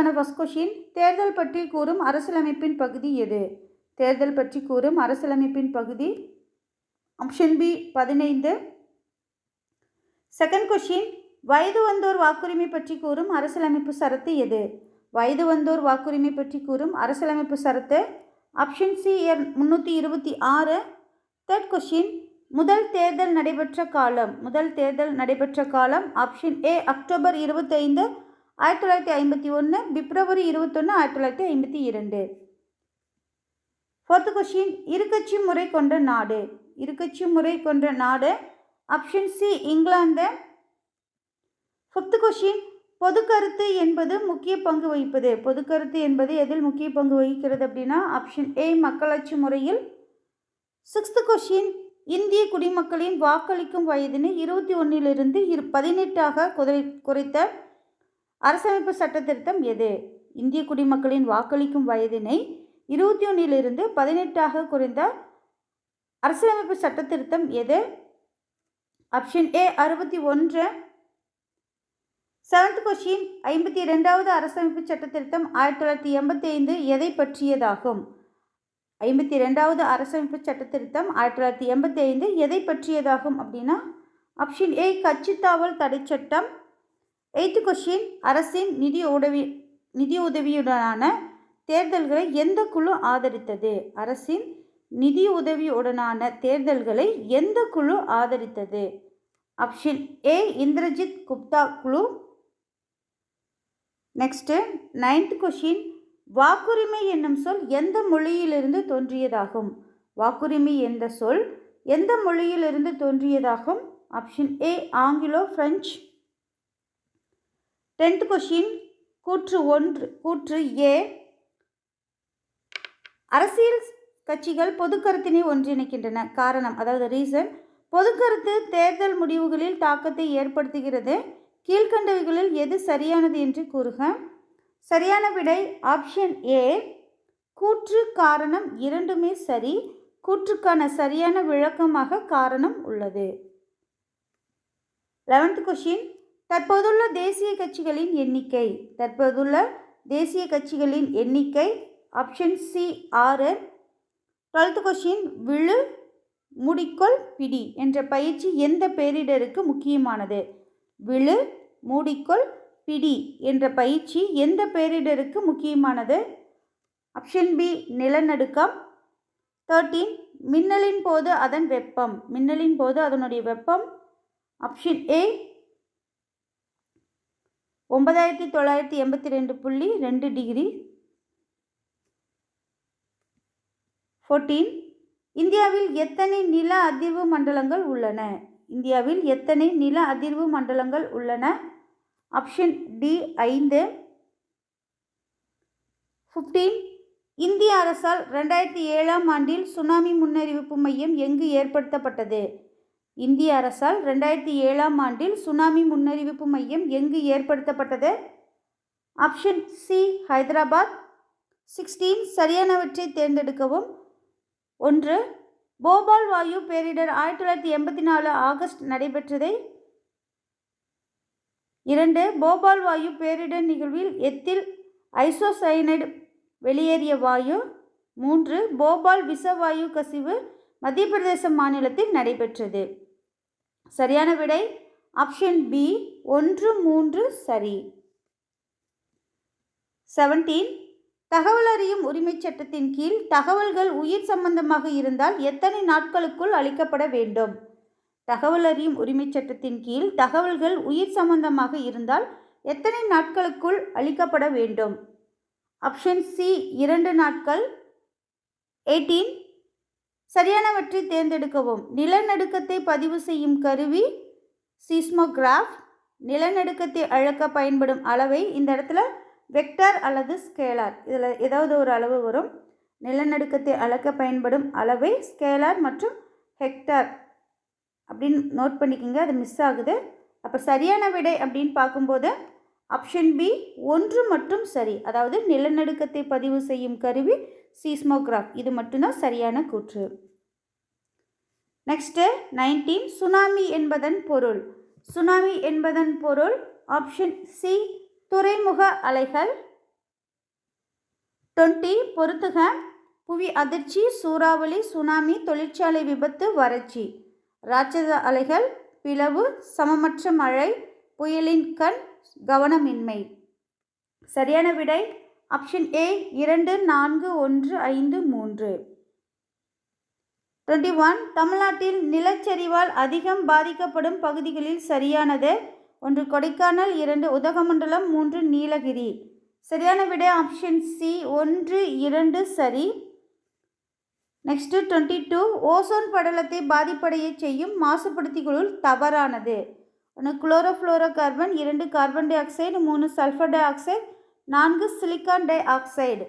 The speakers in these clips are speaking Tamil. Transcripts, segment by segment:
இதற்கான ஃபஸ்ட் கொஷின் தேர்தல் பற்றி கூறும் அரசியலமைப்பின் பகுதி எது? தேர்தல் பற்றி கூறும் அரசியலமைப்பின் பகுதி ஆப்ஷன் பி பதினைந்து. செகண்ட் கொஷின் வயது வந்தோர் வாக்குரிமை பற்றி கூறும் அரசியலமைப்பு சரத்து எது? வயது வந்தோர் வாக்குரிமை பற்றி கூறும் அரசியலமைப்பு சரத்து ஆப்ஷன் சி எர் முந்நூற்றி இருபத்தி ஆறு. தேர்ட் கொஷின் முதல் தேர்தல் நடைபெற்ற காலம் முதல் தேர்தல் நடைபெற்ற காலம் ஆப்ஷன் ஏ அக்டோபர் இருபத்தைந்து ஆயிரத்தி தொள்ளாயிரத்தி ஐம்பத்தி ஒன்று பிப்ரவரி இருபத்தொன்று ஆயிரத்தி தொள்ளாயிரத்தி ஐம்பத்தி இரண்டு. ஃபோர்த்து கொஷின் இருக்கட்சி முறை கொண்ட நாடு. இருக்கட்சி முறை கொண்ட நாடு ஆப்ஷன் சி இங்கிலாந்து. ஃபிஃப்த் கொஷின் பொது கருத்து என்பது முக்கிய பங்கு வகிப்பது. பொது கருத்து என்பது எதில் முக்கிய பங்கு வகிக்கிறது அப்படின்னா ஆப்ஷன் ஏ மக்களாட்சி முறையில். சிக்ஸ்த் கொஷின் இந்திய குடிமக்களின் வாக்களிக்கும் வயதினை இருபத்தி ஒன்றிலிருந்து இரு பதினெட்டாக குறை குறைத்த அரசமைப்பு சட்ட திருத்தம் எது? இந்திய குடிமக்களின் வாக்களிக்கும் வயதினை இருபத்தி ஒன்றிலிருந்து பதினெட்டாக குறைந்த அரசியலமைப்பு சட்ட திருத்தம் எது? ஆப்ஷன் ஏ அறுபத்தி ஒன்று செவன்த் கொஷின் ஐம்பத்தி ரெண்டாவது அரசமைப்பு சட்ட திருத்தம் ஆயிரத்தி தொள்ளாயிரத்தி எண்பத்தி ஐந்து எதை பற்றியதாகும்? ஐம்பத்தி ரெண்டாவது அரசமைப்பு சட்ட திருத்தம் ஆயிரத்தி தொள்ளாயிரத்தி எண்பத்தி ஐந்து எதை பற்றியதாகும் அப்படின்னா ஆப்ஷன் ஏ கட்சித்தாவல் தடை சட்டம் எய்த்து கொஷின் அரசின் நிதி உதவி நிதி உதவியுடனான தேர்தல்களை எந்த குழு ஆதரித்தது? அரசின் நிதி உதவியுடனான தேர்தல்களை எந்த குழு ஆதரித்தது? ஆப்ஷன் ஏ இந்திரஜித் குப்தா குழு. நெக்ஸ்ட்டு நைன்த் கொஷின் வாக்குரிமை என்னும் சொல் எந்த மொழியிலிருந்து தோன்றியதாகும்? வாக்குரிமை என்ற சொல் எந்த மொழியிலிருந்து தோன்றியதாகும்? Option A Anglo French. Tenth question கூற்று ஒன்று கூற்று ஏ. அரசியல் கட்சிகள் பொது கருத்தினை ஒன்றிணைக்கின்றன. காரணம் அதாவது ரீசன் பொது கருத்து தேர்தல் முடிவுகளில் தாக்கத்தை ஏற்படுத்துகிறது. கீழ்கண்டவைகளில் எது சரியானது என்று கூறுக. சரியான விடை ஆப்ஷன் ஏ கூற்று காரணம் இரண்டுமே சரி. கூற்றுக்கான சரியான விளக்கமாக காரணம் உள்ளது. லெவன்த் கொஷின் தற்போதுள்ள தேசிய கட்சிகளின் எண்ணிக்கை. தற்போதுள்ள தேசிய கட்சிகளின் எண்ணிக்கை ஆப்ஷன் சி ஆறு. டுவெல்த் கொஷின் விழு முடிக்கொள் பிடி என்ற பயிற்சி எந்த பேரிடருக்கு முக்கியமானது? விழு மூடிக்கொள் பிடி என்ற பயிற்சி எந்த பேரிடருக்கு முக்கியமானது? ஆப்ஷன் பி நிலநடுக்கம். தேர்ட்டீன் மின்னலின் போது அதன் வெப்பம். மின்னலின் போது அதனுடைய வெப்பம். ஆப்ஷன் ஏ ஒன்பதாயிரத்தி தொள்ளாயிரத்தி எண்பத்தி ரெண்டு புள்ளி ரெண்டு டிகிரி. ஃபோர்டீன் இந்தியாவில் எத்தனை நில அதிர்வு மண்டலங்கள் உள்ளன? இந்தியாவில் எத்தனை நில அதிர்வு மண்டலங்கள் உள்ளன? ஆப்ஷன் டி ஐந்து. ஃபிஃப்டீன் இந்திய அரசால் ரெண்டாயிரத்தி ஏழாம் ஆண்டில் சுனாமி முன்னறிவிப்பு மையம் எங்கு ஏற்படுத்தப்பட்டது? இந்திய அரசால் ரெண்டாயிரத்தி ஏழாம் ஆண்டில் சுனாமி முன்னறிவிப்பு மையம் எங்கு ஏற்படுத்தப்பட்டது? Option C Hyderabad. சிக்ஸ்டீன் சரியானவற்றை தேர்ந்தெடுக்கவும். ஒன்று போபால் வாயு பேரிடர் ஆயிரத்தி தொள்ளாயிரத்தி எண்பத்தி நாலு ஆகஸ்ட் நடைபெற்றதை. இரண்டு போபால் வாயு பேரிடர் நிகழ்வில் எத்தில் ஐசோசைனைடு வெளியேறிய வாயு. மூன்று போபால் விஷவாயு கசிவு மத்திய பிரதேச மாநிலத்தில் நடைபெற்றது. சரியான விடை? ஆப்ஷன் பி ஒன்று மூன்று சரி. செவன்டீன் தகவல் அறியும் உரிமைச் சட்டத்தின் கீழ் தகவல்கள் உயிர் சம்பந்தமாக இருந்தால் எத்தனை நாட்களுக்குள் அளிக்கப்பட வேண்டும்? தகவல் அறியும் உரிமைச் சட்டத்தின் கீழ் தகவல்கள் உயிர் சம்பந்தமாக இருந்தால் எத்தனை நாட்களுக்குள் அளிக்கப்பட வேண்டும்? ஆப்ஷன் சி இரண்டு நாட்கள். எயிட்டீன் சரியானவற்றை தேர்ந்தெடுக்கவும். நிலநடுக்கத்தை பதிவு செய்யும் கருவி சீஸ்மோகிராஃப் நிலநடுக்கத்தை அளக்க பயன்படும் அளவை இந்த இடத்துல வெக்டார் அல்லது ஸ்கேலார் இதில் ஏதாவது ஒரு அளவு வரும். நிலநடுக்கத்தை அளக்க பயன்படும் அளவை ஸ்கேலார் மற்றும் ஹெக்டார் அப்படின்னு நோட் பண்ணிக்கோங்க அது மிஸ் ஆகுது. அப்போ சரியான விடை அப்படின்னு பார்க்கும்போது ஆப்ஷன் பி ஒன்று மட்டும் சரி. அதாவது நிலநடுக்கத்தை பதிவு செய்யும் கருவி சீஸ்மோகிராஃப் இது மட்டும்தான் சரியான கூற்று. நெக்ஸ்ட்டு நைன்டீன் சுனாமி என்பதன் பொருள். சுனாமி என்பதன் பொருள் ஆப்ஷன் சி துறைமுக அலைகள். டுவெண்ட்டி பொறுத்துக புவி அதிர்ச்சி சூறாவளி சுனாமி தொழிற்சாலை விபத்து வறட்சி. ராட்சத அலைகள் பிளவு சமமற்ற மழை புயலின் கண் கவனமின்மை. சரியான விடை? ஆப்ஷன் ஏ இரண்டு நான்கு ஒன்று ஐந்து மூன்று. டுவெண்ட்டி ஒன் தமிழ்நாட்டில் நிலச்சரிவால் அதிகம் பாதிக்கப்படும் பகுதிகளில் சரியானது. ஒன்று கொடைக்கானல். இரண்டு உதகமண்டலம். மூன்று நீலகிரி. சரியான விட ஆப்ஷன் சி ஒன்று இரண்டு சரி. நெக்ஸ்ட்டு டுவெண்ட்டி டூ ஓசோன் படலத்தை பாதிப்படைய செய்யும் மாசுபடுத்திகளுள் தவறானது. ஒன்று குளோரோஃப்ளோரோ கார்பன். இரண்டு கார்பன் டை ஆக்சைடு. மூணு சல்ஃபர் டை ஆக்சைடு. நான்கு சிலிக்கான் டை ஆக்சைடு.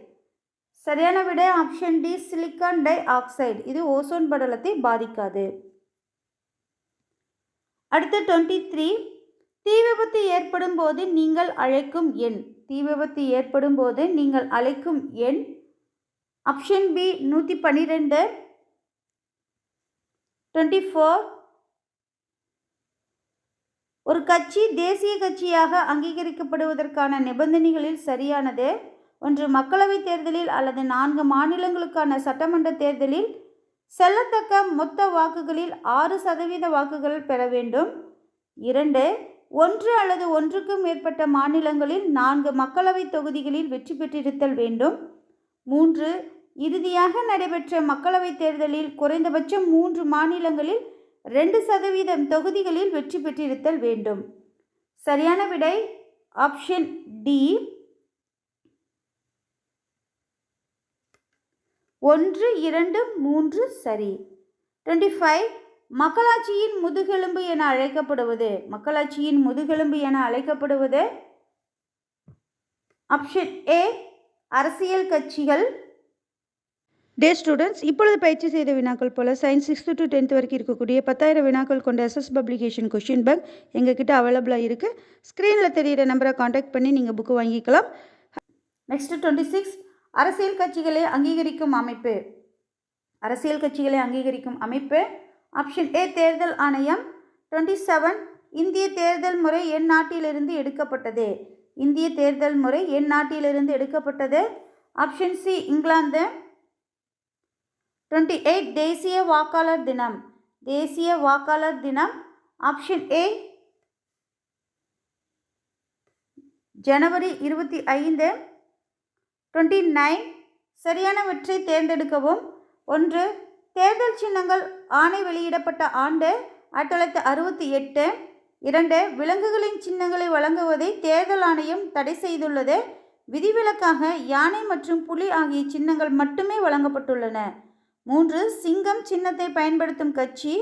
சரியான விடை option D silicon dioxide. இது ஓசோன் படலத்தை பாதிக்காது. அடுத்து டுவெண்ட்டி த்ரீ. தீ விபத்து ஏற்படும் போது நீங்கள் அழைக்கும் எண். தீ விபத்து ஏற்படும் போது நீங்கள் அழைக்கும் எண். ஆப்ஷன் பி நூற்றி பன்னிரெண்டு. Twenty four. ஒரு கட்சி தேசிய கட்சியாக அங்கீகரிக்கப்படுவதற்கான நிபந்தனைகளில் சரியானது. ஒன்று மக்களவைத் தேர்தலில் அல்லது நான்கு மாநிலங்களுக்கான சட்டமன்ற தேர்தலில் செல்லத்தக்க மொத்த வாக்குகளில் ஆறு சதவீத வாக்குகள் பெற வேண்டும். இரண்டு ஒன்று அல்லது ஒன்றுக்கும் மேற்பட்ட மாநிலங்களில் நான்கு மக்களவைத் தொகுதிகளில் வெற்றி பெற்றிருத்தல் வேண்டும். மூன்று இறுதியாக நடைபெற்ற மக்களவைத் தேர்தலில் குறைந்தபட்சம் மூன்று மாநிலங்களில் ரெண்டு சதவீதம் தொகுதிகளில் வெற்றி பெற்றிருத்தல் வேண்டும். சரியான விடை ஆப்ஷன் டி ஒன்று இரண்டு மூன்று சரி. டுவெண்ட்டி ஃபைவ் மக்களாட்சியின் முதுகெலும்பு என அழைக்கப்படுவது. மக்களாட்சியின் முதுகெலும்பு என அழைக்கப்படுவது ஆப்ஷன் ஏ அரசியல் கட்சிகள் டே ஸ்டூடெண்ட்ஸ் இப்பொழுது பயிற்சி செய்த வினாக்கள் போல் சயின்ஸ் சிக்ஸ்த்து டு டென்த் வரைக்கும் இருக்கக்கூடிய பத்தாயிரம் வினாக்கள் கொண்ட எஸ்எஸ் பப்ளிகேஷன் கொஷின் பேங்க் எங்ககிட்ட அவைலபிளாக இருக்குது ஸ்க்ரீனில் தெரிகிற நம்பரை காண்டாக்ட் பண்ணி நீங்கள் புக்கு வாங்கிக்கலாம். நெக்ஸ்ட்டு டுவெண்ட்டி சிக்ஸ் அரசியல் கட்சிகளை அங்கீகரிக்கும் அமைப்பு. அரசியல் கட்சிகளை அங்கீகரிக்கும் அமைப்பு. ஆப்ஷன் ஏ தேர்தல் ஆணையம். டுவெண்ட்டி செவன் இந்திய தேர்தல் முறை என் நாட்டிலிருந்து எடுக்கப்பட்டது. இந்திய தேர்தல் முறை என் நாட்டிலிருந்து எடுக்கப்பட்டது. ஆப்ஷன் சி இங்கிலாந்து. டுவெண்ட்டி எயிட் தேசிய வாக்காளர் தினம். தேசிய வாக்காளர் தினம் ஆப்ஷன் ஏ ஜனவரி இருபத்தி ஐந்து டுவெண்ட்டி நைன் சரியானவற்றை தேர்ந்தெடுக்கவும். ஒன்று தேர்தல் சின்னங்கள் ஆணை வெளியிடப்பட்ட ஆண்டு ஆயிரத்தி தொள்ளாயிரத்தி அறுபத்தி எட்டு. இரண்டு விலங்குகளின் சின்னங்களை வழங்குவதை தேர்தல் ஆணையம் தடை செய்துள்ளது. விதிவிலக்காக யானை மற்றும் புலி ஆகிய சின்னங்கள் மட்டுமே வழங்கப்பட்டுள்ளன. மூன்று சிங்கம் சின்னத்தை பயன்படுத்தும் கட்சி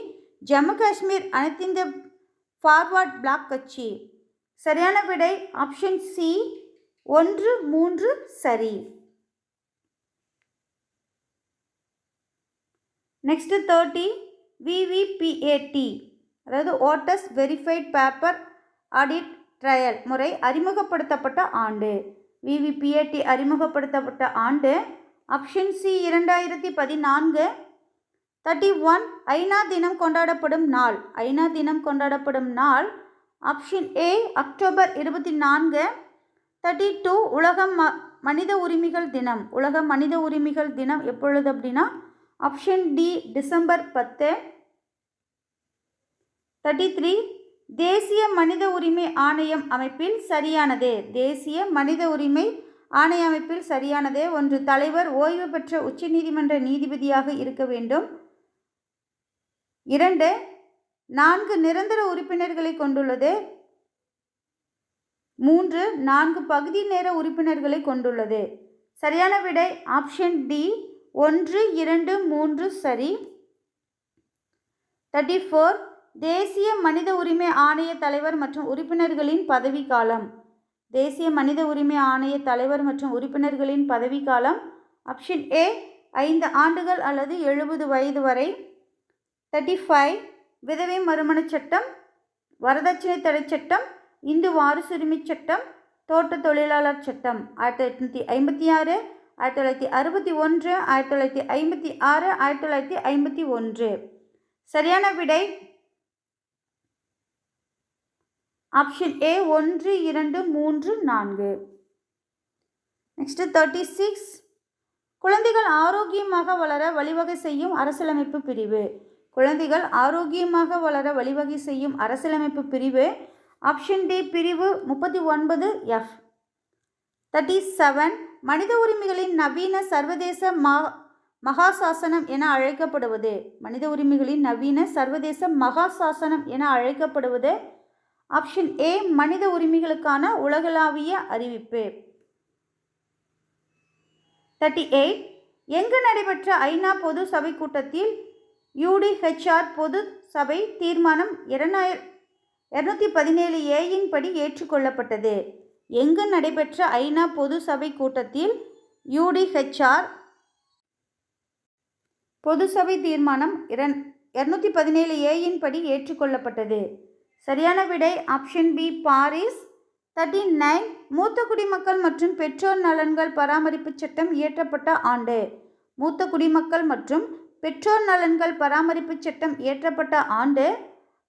ஜம்மு காஷ்மீர் அனைத்திந்திய ஃபார்வர்ட் பிளாக் கட்சி. சரியான விடை ஆப்ஷன் சி ஒன்று மூன்று சரி. நெக்ஸ்ட்டு தேர்ட்டி விவிபிஏடி அதாவது voters verified paper audit trial முறை அறிமுகப்படுத்தப்பட்ட ஆண்டு. விவிபிஏடி அறிமுகப்படுத்தப்பட்ட ஆண்டு ஆப்ஷன் சி இரண்டாயிரத்தி பதினான்கு. தேர்ட்டி ஒன் ஐநா தினம் கொண்டாடப்படும் நாள். ஐநா தினம் கொண்டாடப்படும் நாள். ஆப்ஷன் ஏ அக்டோபர் இருபத்தி நான்கு. தேர்ட்டி டூ உலக ம மனித உரிமைகள் தினம். உலக மனித உரிமைகள் தினம் எப்பொழுது அப்படின்னா? ஆப்ஷன் டி டிசம்பர் பத்து. தேர்ட்டி த்ரீ தேசிய மனித உரிமை ஆணையம் அமைப்பில் சரியானது. தேசிய மனித உரிமை ஆணை அமைப்பில் சரியானதே ஒன்று. தலைவர் ஓய்வு பெற்ற உச்சநீதிமன்ற நீதிபதியாக இருக்க வேண்டும். இரண்டு நான்கு நிரந்தர உறுப்பினர்களை கொண்டுள்ளது. மூன்று நான்கு பகுதி நேர உறுப்பினர்களை கொண்டுள்ளது. சரியான விடை ஆப்ஷன் டி. ஒன்று இரண்டு மூன்று சரி. தேர்ட்டி ஃபோர் தேசிய மனித உரிமை ஆணைய தலைவர் மற்றும் உறுப்பினர்களின் பதவிக்காலம் தேசிய மனித உரிமை ஆணைய தலைவர் மற்றும் உறுப்பினர்களின் பதவிக்காலம் ஆப்ஷன் ஏ ஐந்து ஆண்டுகள் அல்லது எழுபது வயது வரை. தேர்ட்டி ஃபைவ் விதவை மறுமணச் சட்டம் வரதட்சணை தடை சட்டம் இந்து வாரிசுரிமை சட்டம் தோட்ட தொழிலாளர் சட்டம். ஆயிரத்தி எட்நூற்றி ஐம்பத்தி ஆறு ஆயிரத்தி தொள்ளாயிரத்தி அறுபத்தி ஒன்று ஆயிரத்தி தொள்ளாயிரத்தி ஐம்பத்தி ஆறு ஆயிரத்தி தொள்ளாயிரத்தி ஐம்பத்தி ஒன்று. சரியான விடை ஆப்ஷன் ஏ ஒன்று இரண்டு மூன்று நான்கு. நெக்ஸ்ட்டு தேர்ட்டி சிக்ஸ் குழந்தைகள் ஆரோக்கியமாக வளர வழிவகை செய்யும் அரசியலமைப்பு பிரிவு. குழந்தைகள் ஆரோக்கியமாக வளர வழிவகை செய்யும் அரசியலமைப்பு பிரிவு. ஆப்ஷன் டி பிரிவு முப்பத்தி ஒன்பது எஃப் தேர்ட்டி செவன் மனித உரிமைகளின் நவீன சர்வதேச மா மகாசாசனம் என அழைக்கப்படுவது. மனித உரிமைகளின் நவீன சர்வதேச மகாசாசனம் என அழைக்கப்படுவது ஆப்ஷன் ஏ மனித உரிமைகளுக்கான உலகளாவிய அறிவிப்பு. தேர்ட்டி எயிட் எங்கு நடைபெற்ற ஐநா பொது சபை கூட்டத்தில் யூடிஹெச்ஆர் பொது சபை தீர்மானம் இரண்டாயிர இரநூத்தி பதினேழு ஏயின் படி ஏற்றுக்கொள்ளப்பட்டது. எங்கு நடைபெற்ற ஐநா பொது சபை கூட்டத்தில் யூடிஹெச்ஆர் பொது சபை தீர்மானம் இரண் இரநூத்தி பதினேழு ஏயின் படி ஏற்றுக்கொள்ளப்பட்டது. சரியான விடை option B Paris. Thirty nine மூத்த குடிமக்கள் மற்றும் பெற்றோர் நலன்கள் பராமரிப்பு சட்டம் இயற்றப்பட்ட ஆண்டு. மூத்த குடிமக்கள் மற்றும் பெற்றோர் நலன்கள் பராமரிப்பு சட்டம் இயற்றப்பட்ட ஆண்டு.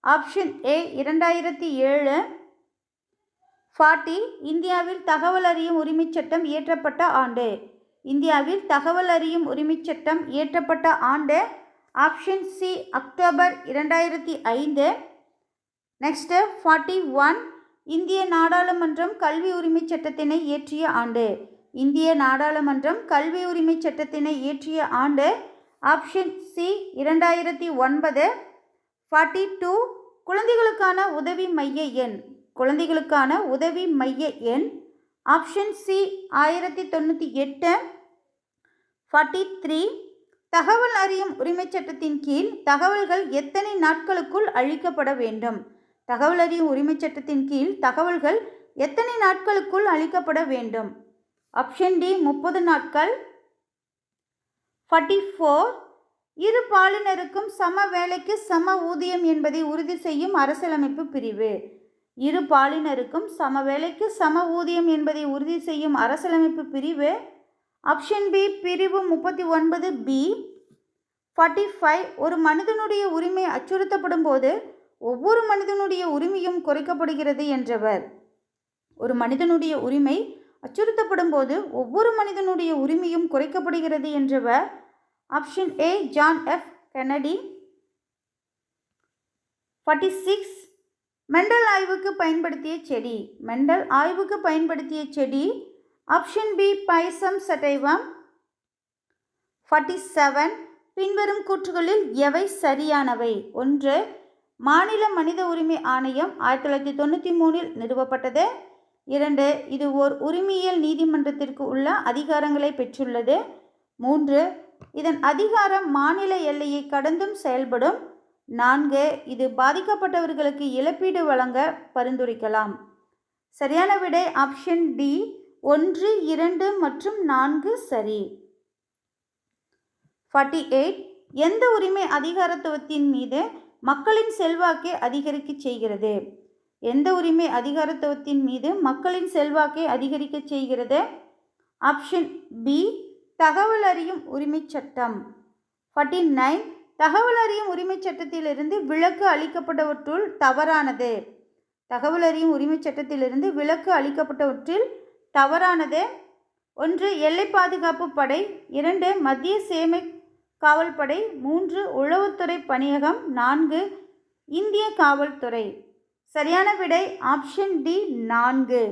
ஆப்ஷன் ஏ இரண்டாயிரத்தி ஏழு. ஃபார்ட்டி இந்தியாவில் தகவல் அறியும் உரிமைச் சட்டம் இயற்றப்பட்ட ஆண்டு. இந்தியாவில் தகவல் அறியும் உரிமைச் சட்டம் இயற்றப்பட்ட ஆண்டு. ஆப்ஷன் சி அக்டோபர் இரண்டாயிரத்தி ஐந்து. நெக்ஸ்ட்டு ஃபார்ட்டி ஒன் இந்திய நாடாளுமன்றம் கல்வி உரிமைச் சட்டத்தினை இயற்றிய ஆண்டு. இந்திய நாடாளுமன்றம் கல்வி உரிமைச் சட்டத்தினை இயற்றிய ஆண்டு. ஆப்ஷன் சி இரண்டாயிரத்தி ஒன்பது ஃபார்ட்டி டூ குழந்தைகளுக்கான உதவி மைய எண். குழந்தைகளுக்கான உதவி மைய எண். ஆப்ஷன் சி ஆயிரத்தி தொண்ணூற்றி எட்டு ஃபார்ட்டி த்ரீ தகவல் அறியும் உரிமைச் சட்டத்தின் கீழ் தகவல்கள் எத்தனை நாட்களுக்குள் அழிக்கப்பட வேண்டும்? தகவல் அறியும் உரிமைச் சட்டத்தின் கீழ் தகவல்கள் எத்தனை நாட்களுக்குள் அளிக்கப்பட வேண்டும்? ஆப்ஷன் டி முப்பது நாட்கள். ஃபார்ட்டி ஃபோர் இரு பாலினருக்கும் சம வேலைக்கு சம ஊதியம் என்பதை உறுதி செய்யும் அரசியலமைப்பு பிரிவு. இரு பாலினருக்கும் சம வேலைக்கு சம ஊதியம் என்பதை உறுதி செய்யும் அரசியலமைப்பு பிரிவு. ஆப்ஷன் பி பிரிவு முப்பத்தி ஒன்பது பி ஃபார்ட்டி ஃபைவ் ஒரு மனிதனுடைய உரிமை அச்சுறுத்தப்படும் போது ஒவ்வொரு மனிதனுடைய உரிமையும் குறைக்கப்படுகிறது என்றவர். ஒரு மனிதனுடைய உரிமை அச்சுறுத்தப்படும் போது ஒவ்வொரு மனிதனுடைய உரிமையும் குறைக்கப்படுகிறது என்றவர். Option A John F. Kennedy forty six. Mendel ஆய்வுக்கு பயன்படுத்திய செடி. மெண்டல் ஆய்வுக்கு பயன்படுத்திய செடி. Option B Pisum sativum. Forty seven. பின்வரும் கூற்றுகளில் எவை சரியானவை? ஒன்று மாநில மனித உரிமை ஆணையம் ஆயிரத்தி தொள்ளாயிரத்தி தொண்ணூற்றி மூணில் நிறுவப்பட்டது. இரண்டு இது ஓர் உரிமையியல் நீதிமன்றத்திற்கு உள்ள அதிகாரங்களை பெற்றுள்ளது. மூன்று இதன் அதிகாரம் மாநில எல்லையை கடந்தும் செயல்படும். நான்கு இது பாதிக்கப்பட்டவர்களுக்கு இழப்பீடு வழங்க பரிந்துரைக்கலாம். சரியான விடை ஆப்ஷன் டி ஒன்று இரண்டு மற்றும் நான்கு சரி. ஃபார்ட்டி எயிட் எந்த உரிமை அதிகாரத்துவத்தின் மீது மக்களின் செல்வாக்கை அதிகரிக்க செய்கிறது. எந்த உரிமை அதிகாரத்துவத்தின் மீது மக்களின் செல்வாக்கை அதிகரிக்க செய்கிறது? ஆப்ஷன் பி தகவல் அறியும் உரிமைச் சட்டம். ஃபார்ட்டி நைன் தகவல் அறியும் உரிமைச் சட்டத்திலிருந்து விலக்கு அளிக்கப்பட்டவற்றுள் தவறானது. தகவல் அறியும் உரிமைச் சட்டத்திலிருந்து விலக்கு அளிக்கப்பட்டவற்றில் தவறானது. ஒன்று எல்லை பாதுகாப்பு படை. இரண்டு மத்திய சேமை காவல்படை மூன்று உளவுத்துறை பணியகம் நான்கு இந்திய காவல்துறை. சரியான விடை ஆப்ஷன் டி நான்கு.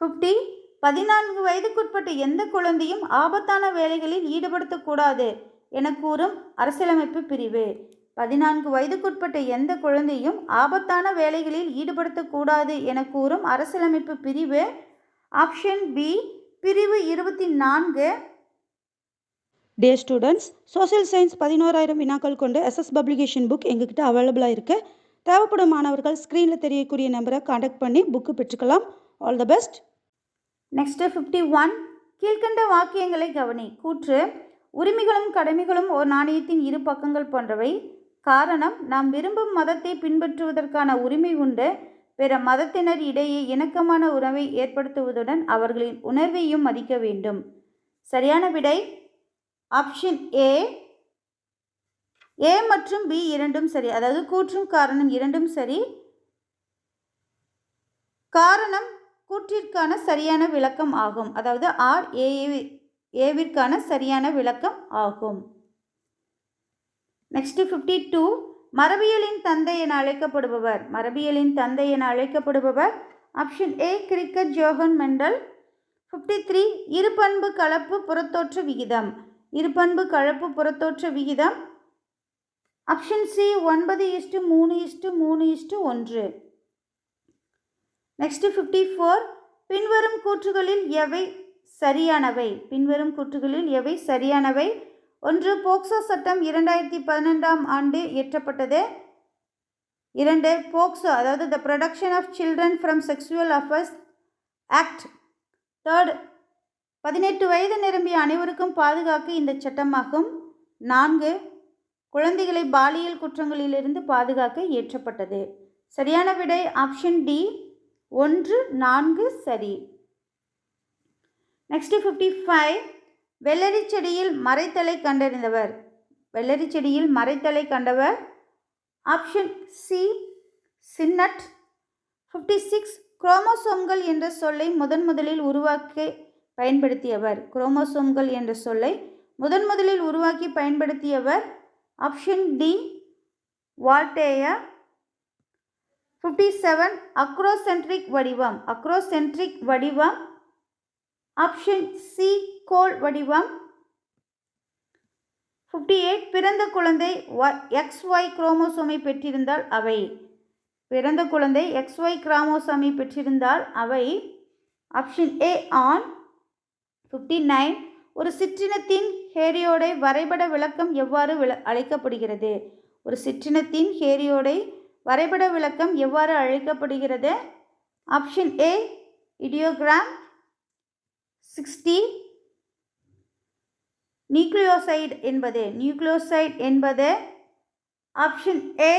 ஃபிஃப்டி பதினான்கு வயதுக்குட்பட்ட எந்த குழந்தையும் ஆபத்தான வேலைகளில் ஈடுபடுத்தக்கூடாது என கூறும் அரசியலமைப்பு பிரிவு. பதினான்கு வயதுக்குட்பட்ட எந்த குழந்தையும் ஆபத்தான வேலைகளில் ஈடுபடுத்தக்கூடாது என கூறும் அரசியலமைப்பு பிரிவு. ஆப்ஷன் பி பிரிவு இருபத்தி நான்கு டே ஸ்டூடெண்ட்ஸ் சோஷியல் சயின்ஸ் பதினோராயிரம் வினாக்கள் கொண்டு எஸ்எஸ் பப்ளிகேஷன் புக் எங்ககிட்ட அவைலபிளாக இருக்குது தேவைப்படும் மாணவர்கள் ஸ்க்ரீனில் தெரியக்கூடிய நம்பரை காண்டாக்ட் பண்ணி book பெற்றுக்கலாம். All the best next fifty one கீழ்கண்ட வாக்கியங்களை கவனி. கூற்று உரிமைகளும் கடமைகளும் ஒரு நாணயத்தின் இரு பக்கங்கள் போன்றவை. காரணம் நாம் விரும்பும் மதத்தை பின்பற்றுவதற்கான உரிமை உண்டு. பிற மதத்தினர் இடையே இணக்கமான உறவை ஏற்படுத்துவதுடன் அவர்களின் உணர்வையும் மதிக்க வேண்டும். சரியான விடை ஆப்ஷன் ஏ ஏ மற்றும் பி இரண்டும் சரி. அதாவது கூற்றும் காரணம் இரண்டும் சரி. காரணம் கூற்றிற்கான சரியான விளக்கம் ஆகும். அதாவது ஆர் ஏ ஏவிற்கான சரியான விளக்கம் ஆகும். நெக்ஸ்ட் ஃபிஃப்டி டூ மரபியலின் தந்தை என அழைக்கப்படுபவர். மரபியலின் தந்தை என அழைக்கப்படுபவர். Option A Gregor Johann Mendel fifty three இருபண்பு கலப்பு புறத்தோற்று விகிதம். இருபண்பு கலப்பு புறத்தோற்ற விகிதம். ஆப்ஷன் சி ஒன்பது இஸ்டு மூணு இஸ்டு மூணு இஸ்டு ஒன்று. நெக்ஸ்ட்டு ஃபிஃப்டி ஃபோர் பின்வரும் கூற்றுகளில் எவை சரியானவை? பின்வரும் கூற்றுகளில் எவை சரியானவை? ஒன்று போக்சோ சட்டம் இரண்டாயிரத்தி பதினெண்டாம் ஆண்டு இயற்றப்பட்டது. இரண்டு போக்சோ அதாவது the protection of children from sexual offences act third பதினெட்டு வயது நிரம்பிய அனைவருக்கும் பாதுகாக்க இந்த சட்டமாகும். நான்கு குழந்தைகளை பாலியல் குற்றங்களிலிருந்து பாதுகாக்க இயற்றப்பட்டது. சரியான விடை ஆப்ஷன் டி ஒன்று நான்கு சரி. நெக்ஸ்ட் ஃபிஃப்டி ஃபைவ் வெள்ளரி செடியில் மறைத்தலை கண்டறிந்தவர். வெள்ளரி செடியில் மறைத்தலை கண்டவர். Option C சின்னட். ஃபிஃப்டி சிக்ஸ் குரோமோசோம்கள் என்ற சொல்லை முதன் முதலில் உருவாக்கி பயன்படுத்தியவர். குரோமோசோம்கள் என்ற சொல்லை முதன் முதலில் உருவாக்கி பயன்படுத்தியவர் option D Waldeyer. Fifty seven acrocentric வடிவம். அக்ரோசென்ட்ரிக் வடிவம். ஆப்ஷன் சி கோல் வடிவம். ஃபிஃப்டி எயிட் பிறந்த குழந்தை எக்ஸ் ஒய் குரோமோசோமை பெற்றிருந்தால் அவை. பிறந்த குழந்தை எக்ஸ் ஒய் குரோமோசோமை பெற்றிருந்தால் அவை. ஆப்ஷன் ஏ ஆன் ஃபிஃப்டி நைன் ஒரு சிற்றினத்தின் ஹேரியோடை வரைபட விளக்கம் எவ்வாறு விள அழைக்கப்படுகிறது? ஒரு சிற்றினத்தின் ஹேரியோடை வரைபட விளக்கம் எவ்வாறு அழைக்கப்படுகிறது? Option A idiogram sixty nucleoside என்பது நியூக்ளியோசைடு என்பது ஆப்ஷன் ஏ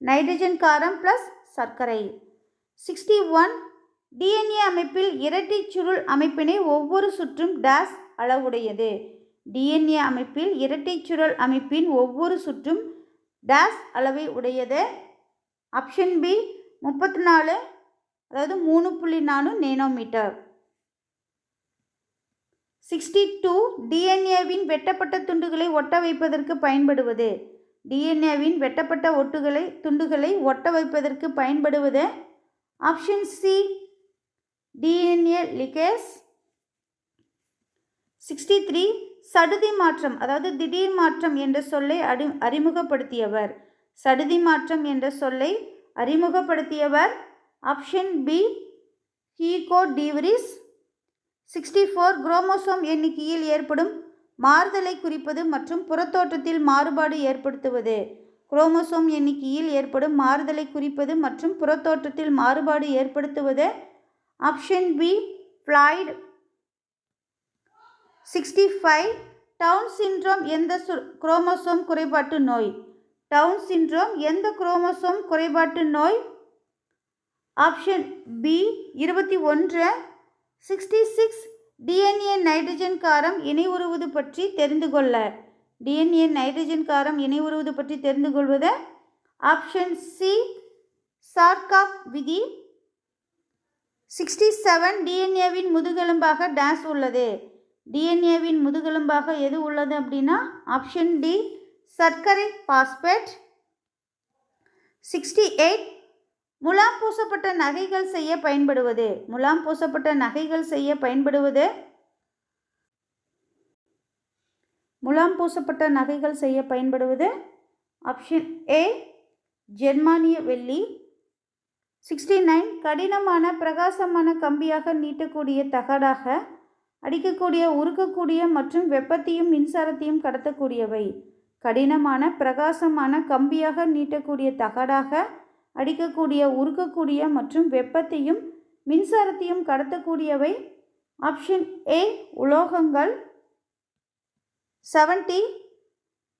நைட்ரஜன் காரம் ப்ளஸ் சர்க்கரை. சிக்ஸ்டி ஒன் டிஎன்ஏ அமைப்பில் இரட்டை சுருள் அமைப்பினை ஒவ்வொரு சுற்றும் டேஸ் அளவுடையது. டிஎன்ஏ அமைப்பில் இரட்டை சுருள் அமைப்பின் ஒவ்வொரு சுற்றும் டேஸ் அளவை உடையது. ஆப்ஷன் பி முப்பத்தி நாலு அதாவது மூணு புள்ளி நாலு நேனோமீட்டர் சிக்ஸ்டி டூ டிஎன்ஏவின் வெட்டப்பட்ட துண்டுகளை ஒட்ட வைப்பதற்கு பயன்படுவது. டிஎன்ஏவின் வெட்டப்பட்ட ஒட்டுகளை துண்டுகளை ஒட்ட வைப்பதற்கு பயன்படுவது. Option C DNA ligase sixty three சடுதி மாற்றம் அதாவது திடீர் மாற்றம் என்ற சொல்லை அறி அறிமுகப்படுத்தியவர். சடுதி மாற்றம் என்ற சொல்லை அறிமுகப்படுத்தியவர். Option B Hugo de Vries sixty four chromosome எண்ணிக்கையில் ஏற்படும் மாறுதலை குறிப்பது மற்றும் புறத்தோற்றத்தில் மாறுபாடு ஏற்படுத்துவது. குரோமோசோம் எண்ணிக்கையில் ஏற்படும் மாறுதலை குறிப்பது மற்றும் புறத்தோற்றத்தில் மாறுபாடு ஏற்படுத்துவது option B Floyd sixty five Down syndrome எந்த சு குரோமோசோம் குறைபாட்டு நோய்? டவுன் சிண்ட்ரோம் எந்த குரோமோசோம் குறைபாட்டு நோய்? ஆப்ஷன் பி இருபத்தி ஒன்று. சிக்ஸ்டி சிக்ஸ் டிஎன்ஏ நைட்ரஜன் காரம் இணை உருவது பற்றி தெரிந்து கொள்ள. டிஎன்ஏ நைட்ரஜன் காரம் இணை உருவது பற்றி தெரிந்து கொள்வது. ஆப்ஷன் சி சார்காப் விதி சிக்ஸ்டி செவன் டிஎன்ஏவின் முதுகெலும்பாக டேஸ் உள்ளது. டிஎன்ஏவின் முதுகெலும்பாக எது உள்ளது அப்படின்னா ஆப்ஷன் டி சர்க்கரை பாஸ்பேட். சிக்ஸ்டி எயிட் முலாம் பூசப்பட்ட நகைகள் செய்ய பயன்படுவது. முலாம் பூசப்பட்ட நகைகள் செய்ய பயன்படுவது. முலாம் பூசப்பட்ட நகைகள் செய்ய பயன்படுவது. ஆப்ஷன் ஏ ஜெர்மானிய வெள்ளி. சிக்ஸ்டி நைன் கடினமான பிரகாசமான கம்பியாக நீட்டக்கூடிய தகடாக அடிக்கக்கூடிய உருக்கக்கூடிய மற்றும் வெப்பத்தையும் மின்சாரத்தையும் கடத்தக்கூடியவை. கடினமான பிரகாசமான கம்பியாக நீட்டக்கூடிய தகடாக அடிக்கக்கூடிய உருக்கக்கூடிய மற்றும் வெப்பத்தையும் மின்சாரத்தையும் கடத்தக்கூடியவை. ஆப்ஷன் ஏ உலோகங்கள். செவன்டி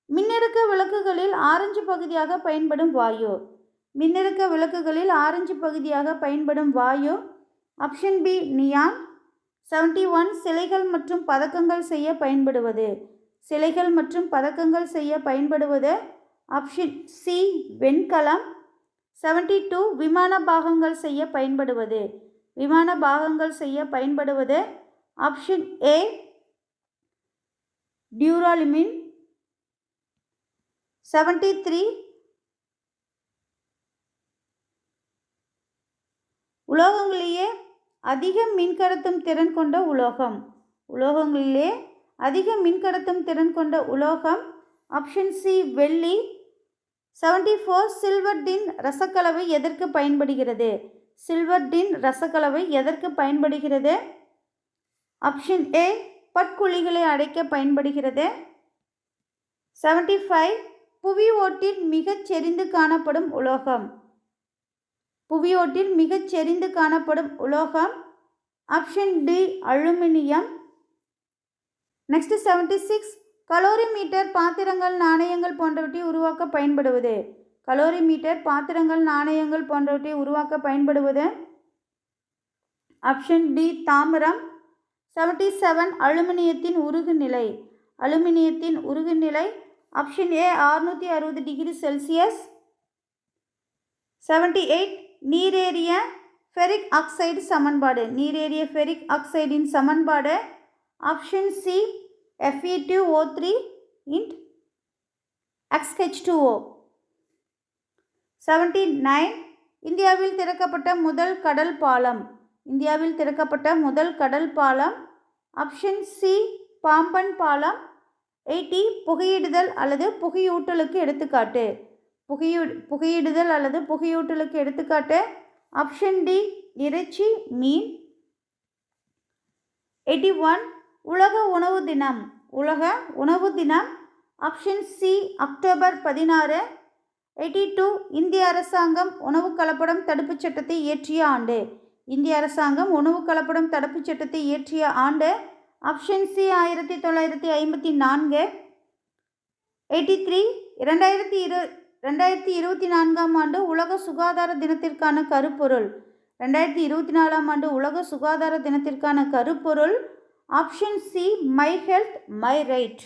மின்னிறக்க விளக்குகளில் ஆரஞ்சு பகுதியாக பயன்படும் வாயு. மின்னிறக்க விளக்குகளில் ஆரஞ்சு பகுதியாக பயன்படும் வாயு option B neon. Seventy one சிலைகள் மற்றும் பதக்கங்கள் செய்ய பயன்படுவது. சிலைகள் மற்றும் பதக்கங்கள் செய்ய பயன்படுவது ஆப்ஷன் சி வெண்கலம். செவன்டி டூ விமான பாகங்கள் செய்ய பயன்படுவது. விமான பாகங்கள் செய்ய பயன்படுவது option A duralumin. Seventy three உலோகங்களிலேயே அதிக மின்கடத்தும் திறன் கொண்ட உலோகம். உலோகங்களிலே அதிக மின்கடத்தும் திறன் கொண்ட உலோகம். ஆப்ஷன் சி வெள்ளி. செவன்டி ஃபோர் சில்வர் டின் ரசக்கலவை எதற்கு பயன்படுகிறது? சில்வர் டின் ரசக்கலவை எதற்கு பயன்படுகிறது? ஆப்ஷன் ஏ பட்குழிகளை அடைக்க பயன்படுகிறது. செவன்டி ஃபைவ் புவி ஓட்டில் மிகச் செறிந்து காணப்படும் உலோகம். புவியோட்டில் மிகச் செறிந்து காணப்படும் உலோகம் option D aluminium. Next seventy six calorimeter பாத்திரங்கள் நாணயங்கள் போன்றவற்றை உருவாக்க பயன்படுவது. கலோரிமீட்டர் பாத்திரங்கள் நாணயங்கள் போன்றவற்றை உருவாக்க பயன்படுவது. ஆப்ஷன் டி தாமிரம். செவன்டி செவன் அலுமினியத்தின் உருகுநிலை அலுமினியத்தின் உருகுநிலை ஆப்ஷன் ஏ அறுநூற்றி அறுபது டிகிரி செல்சியஸ். செவன்டி எயிட் நீரேறிய ஃபெரிக் ஆக்சைடு சமன்பாடு. நீரேறிய ஃபெரிக் ஆக்சைடின் சமன்பாடு option C F E two O three into X H two O seventy nine இந்தியாவில் திறக்கப்பட்ட முதல் கடல் பாலம். இந்தியாவில் திறக்கப்பட்ட முதல் கடல் பாலம் ஆப்ஷன் சி பாம்பன் பாலம். எயிட்டி புகையிடுதல் அல்லது புகையூட்டலுக்கு எடுத்துக்காட்டு. புகையு புகையிடுதல் அல்லது புகையூட்டலுக்கு எடுத்துக்காட்டு ஆப்ஷன் டி இறைச்சி மீன். எயிட்டி ஒன் உலக உணவு தினம். உலக உணவு தினம் ஆப்ஷன் சி அக்டோபர் பதினாறு. எயிட்டி டூ இந்திய அரசாங்கம் உணவு கலப்படம் தடுப்புச் சட்டத்தை இயற்றிய ஆண்டு. இந்திய அரசாங்கம் உணவு கலப்படம் தடுப்புச் சட்டத்தை இயற்றிய ஆண்டு ஆப்ஷன் சி ஆயிரத்தி தொள்ளாயிரத்தி ஐம்பத்தி நான்கு. எயிட்டி த்ரீ இரண்டாயிரத்தி இரு ரெண்டாயிரத்தி இருபத்தி நான்காம் ஆண்டு உலக சுகாதார தினத்திற்கான கருப்பொருள். ரெண்டாயிரத்தி இருபத்தி நாலாம் ஆண்டு உலக சுகாதார தினத்திற்கான கருப்பொருள். Option C my health my right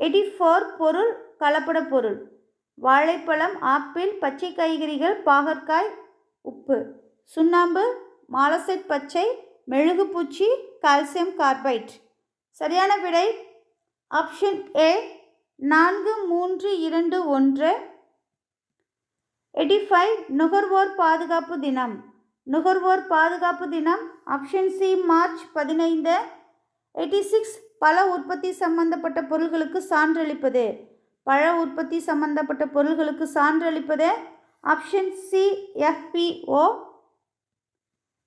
eighty four பொருள் கலப்பட பொருள். வாழைப்பழம் ஆப்பிள் பச்சை காய்கறிகள் பாகற்காய் உப்பு. சுண்ணாம்பு மாலசைட் பச்சை மெழுகுப்பூச்சி கால்சியம் கார்பைட். சரியான விடை? ஆப்ஷன் ஏ நான்கு மூன்று இரண்டு ஒன்று. எயிட்டி ஃபைவ் நுகர்வோர் பாதுகாப்பு தினம். நுகர்வோர் பாதுகாப்பு தினம் ஆப்ஷன் சி மார்ச் பதினைந்து. எயிட்டி சிக்ஸ் பல உற்பத்தி சம்பந்தப்பட்ட பொருள்களுக்கு சான்றளிப்பது. பழ உற்பத்தி சம்பந்தப்பட்ட பொருள்களுக்கு சான்றளிப்பது. Option C FPO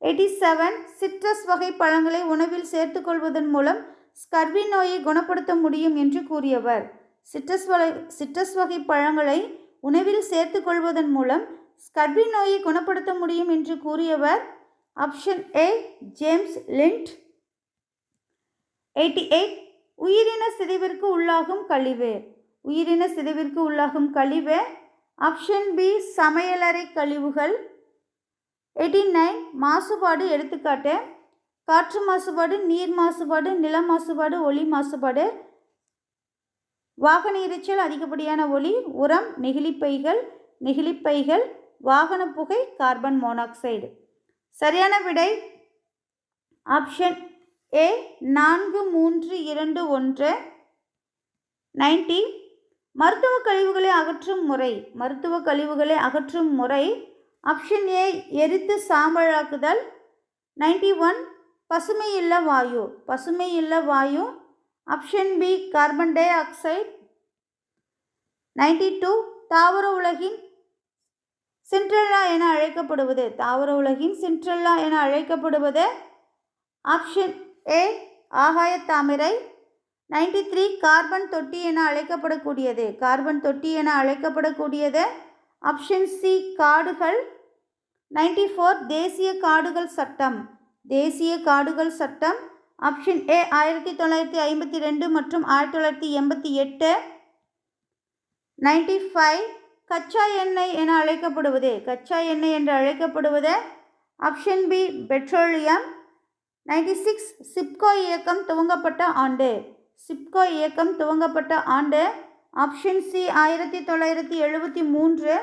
eighty seven citrus வகை பழங்களை உணவில் சேர்த்துக்கொள்வதன் மூலம் ஸ்கர்வி நோயை குணப்படுத்த முடியும் என்று கூறியவர். சிட்ரஸ் வகை சிட்ரஸ் வகை பழங்களை உணவில் சேர்த்துக்கொள்வதன் மூலம் ஸ்கர்வி நோயை குணப்படுத்த முடியும் என்று கூறியவர் option A James Lind. Eighty eight உயிரின சிதைவிற்கு உள்ளாகும் கழிவு. உயிரின சிதைவிற்கு உள்ளாகும் கழிவு. ஆப்ஷன் பி சமையலறை கழிவுகள். எயிட்டி நைன் மாசுபாடு எடுத்துக்காட்டு. காற்று மாசுபாடு நீர் மாசுபாடு நில மாசுபாடு ஒளி மாசுபாடு வாகன எரிச்சல் அதிகப்படியான ஒளி உரம் நெகிழிப்பைகள் நெகிழிப்பைகள் வாகன புகை கார்பன் மோனாக்சைடு சரியான விடை? ஆப்ஷன் ஏ நான்கு மூன்று இரண்டு ஒன்று நைன்டி. மருத்துவ கழிவுகளை அகற்றும் முறை மருத்துவ கழிவுகளை அகற்றும் முறை. ஆப்ஷன் ஏ எரித்து சாம்பலாக்குதல். நைன்டி ஒன் பசுமை இல்ல வாயு பசுமை இல்ல வாயு option B carbon dioxide. Ninety two தாவர உலகின் சின்ட்ரெல்லா என அழைக்கப்படுவது. தாவர உலகின் சின்ட்ரெல்லா என அழைக்கப்படுவது. ஆப்ஷன் ஏ ஆகாய தாமரை. நைன்டி த்ரீ கார்பன் தொட்டி என அழைக்கப்படக்கூடியது. கார்பன் தொட்டி என அழைக்கப்படக்கூடியது. ஆப்ஷன் சி காடுகள். நைன்டி ஃபோர் தேசிய காடுகள் சட்டம். தேசிய காடுகள் சட்டம். ஆப்ஷன் ஏ ஆயிரத்தி தொள்ளாயிரத்தி ஐம்பத்தி ரெண்டு மற்றும் ஆயிரத்தி தொள்ளாயிரத்தி எண்பத்தி எட்டு. நைன்டி ஃபைவ் கச்சா எண்ணெய் என அழைக்கப்படுவது. கச்சா எண்ணெய் என்று அழைக்கப்படுவது option B petroleum. Ninety six Chipko இயக்கம் துவங்கப்பட்ட ஆண்டு. சிப்கோ இயக்கம் துவங்கப்பட்ட ஆண்டு. ஆப்ஷன் சி ஆயிரத்தி தொள்ளாயிரத்தி எழுபத்தி மூன்று.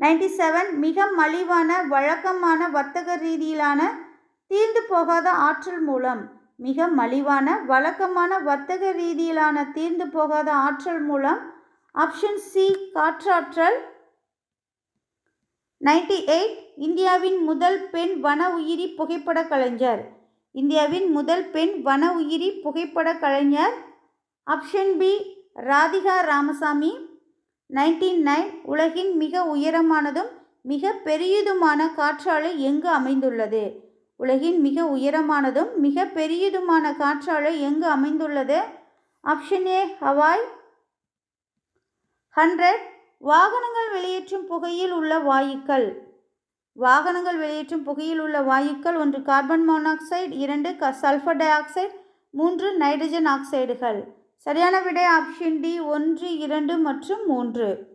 நைன்டி செவன் மிக மலிவான வழக்கமான வர்த்தக ரீதியிலான தீர்ந்து போகாத ஆற்றல் மூலம் மிக மலிவான வழக்கமான வர்த்தக ரீதியிலான தீர்ந்து போகாத ஆற்றல் மூலம் ஆப்ஷன் சி காற்றாற்றல். நைன்டி எயிட் இந்தியாவின் முதல் பெண் வன உயிரி புகைப்பட கலைஞர். இந்தியாவின் முதல் பெண் வன உயிரி புகைப்பட கலைஞர். Option B Radhika Ramasamy. Nineteen nine உலகின் மிக உயரமானதும் மிக பெரியதுமான காற்றாலை எங்கு அமைந்துள்ளது? உலகின் மிக உயரமானதும் மிக பெரியதுமான காற்றாலை எங்கு அமைந்துள்ளது? ஆப்ஷன் ஏ ஹவாய் ஹண்ட்ரட் வாகனங்கள் வெளியேற்றும் புகையில் உள்ள வாயுக்கள். வாகனங்கள் வெளியேற்றும் புகையில் உள்ள வாயுக்கள் ஒன்று கார்பன் மோனாக்சைடு இரண்டு க சல்ஃபர் டை ஆக்சைடு மூன்று நைட்ரஜன் ஆக்சைடுகள் சரியான விடை ஆப்ஷன் டி ஒன்று இரண்டு மற்றும் மூன்று.